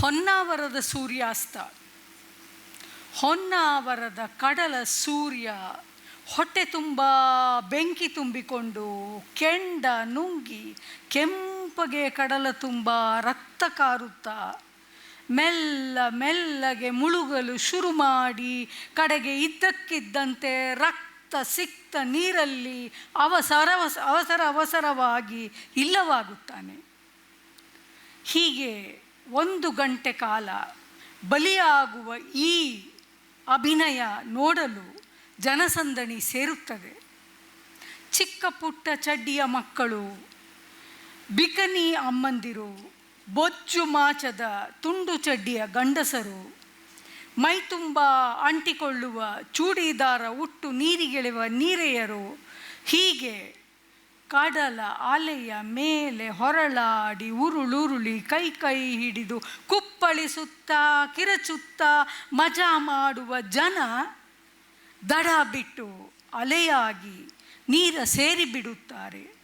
ಹೊನ್ನಾವರದ ಸೂರ್ಯಾಸ್ತ. ಹೊನ್ನಾವರದ ಕಡಲ ಸೂರ್ಯ ಹೊಟ್ಟೆ ತುಂಬ ಬೆಂಕಿ ತುಂಬಿಕೊಂಡು ಕೆಂಡ ನುಂಗಿ ಕೆಂಪಗೆ ಕಡಲ ತುಂಬ ರಕ್ತ ಕಾರುತ್ತಾ. ಮೆಲ್ಲ ಮೆಲ್ಲಗೆ ಮುಳುಗಲು ಶುರು ಮಾಡಿ ಕಡೆಗೆ ಇದ್ದಕ್ಕಿದ್ದಂತೆ ರಕ್ತ ಸಿಕ್ತ ನೀರಲ್ಲಿ ಅವಸರ ಅವಸರ ಅವಸರವಾಗಿ ಇಲ್ಲವಾಗುತ್ತಾನೆ. ಹೀಗೆ ಒಂದು ಗಂಟೆ ಕಾಲ ಬಲಿಯಾಗುವ ಈ ಅಭಿನಯ ನೋಡಲು ಜನಸಂದಣಿ ಸೇರುತ್ತದೆ. ಚಿಕ್ಕ ಪುಟ್ಟ ಚಡ್ಡಿಯ ಮಕ್ಕಳು, ಬಿಕನಿ ಅಮ್ಮಂದಿರು, ಬೊಜ್ಜು ಮಾಚದ ತುಂಡು ಚಡ್ಡಿಯ ಗಂಡಸರು ಮೈತುಂಬ ಅಂಟಿಕೊಳ್ಳುವ ಚೂಡಿದಾರ ಉಟ್ಟು ನೀರಿಗೆಳೆವ ನೀರೆಯರು ಹೀಗೆ ಕಡಲ ಅಲೆಯ ಮೇಲೆ ಹೊರಳಾಡಿ ಉರುಳುರುಳಿ ಕೈ ಕೈ ಹಿಡಿದು ಕುಪ್ಪಳಿಸುತ್ತ ಕಿರಚುತ್ತಾ ಮಜಾ ಮಾಡುವ ಜನ ದಡ ಬಿಟ್ಟು ಅಲೆಯಾಗಿ ನೀರ ಸೇರಿಬಿಡುತ್ತಾರೆ.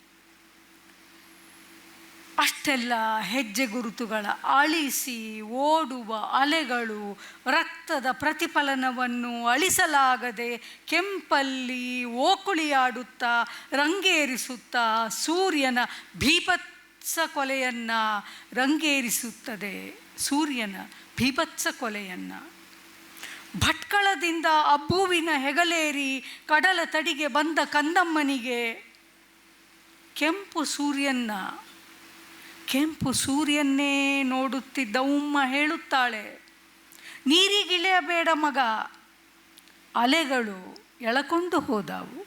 ಅಷ್ಟೆಲ್ಲ ಹೆಜ್ಜೆ ಗುರುತುಗಳ ಅಳಿಸಿ ಓಡುವ ಅಲೆಗಳು ರಕ್ತದ ಪ್ರತಿಫಲನವನ್ನು ಅಳಿಸಲಾಗದೆ ಕೆಂಪಲ್ಲಿ ಓಕುಳಿಯಾಡುತ್ತಾ ರಂಗೇರಿಸುತ್ತಾ ಸೂರ್ಯನ ಭೀಭತ್ಸ ಕೊಲೆಯನ್ನು ರಂಗೇರಿಸುತ್ತದೆ. ಸೂರ್ಯನ ಭೀಭತ್ಸ ಕೊಲೆಯನ್ನು. ಭಟ್ಕಳದಿಂದ ಅಬ್ಬುವಿನ ಹೆಗಲೇರಿ ಕಡಲ ತಡಿಗೆ ಬಂದ ಕಂದಮ್ಮನಿಗೆ ಕೆಂಪು ಸೂರ್ಯನ್ನ ಕೆಂಪು ಸೂರ್ಯನ್ನೇ ನೋಡುತ್ತಿದ್ದ ಉಮ್ಮ ಹೇಳುತ್ತಾಳೆ ನೀರಿಗಿಳಿಯಬೇಡ ಮಗ ಅಲೆಗಳು ಎಳಕೊಂಡು ಹೋದವು.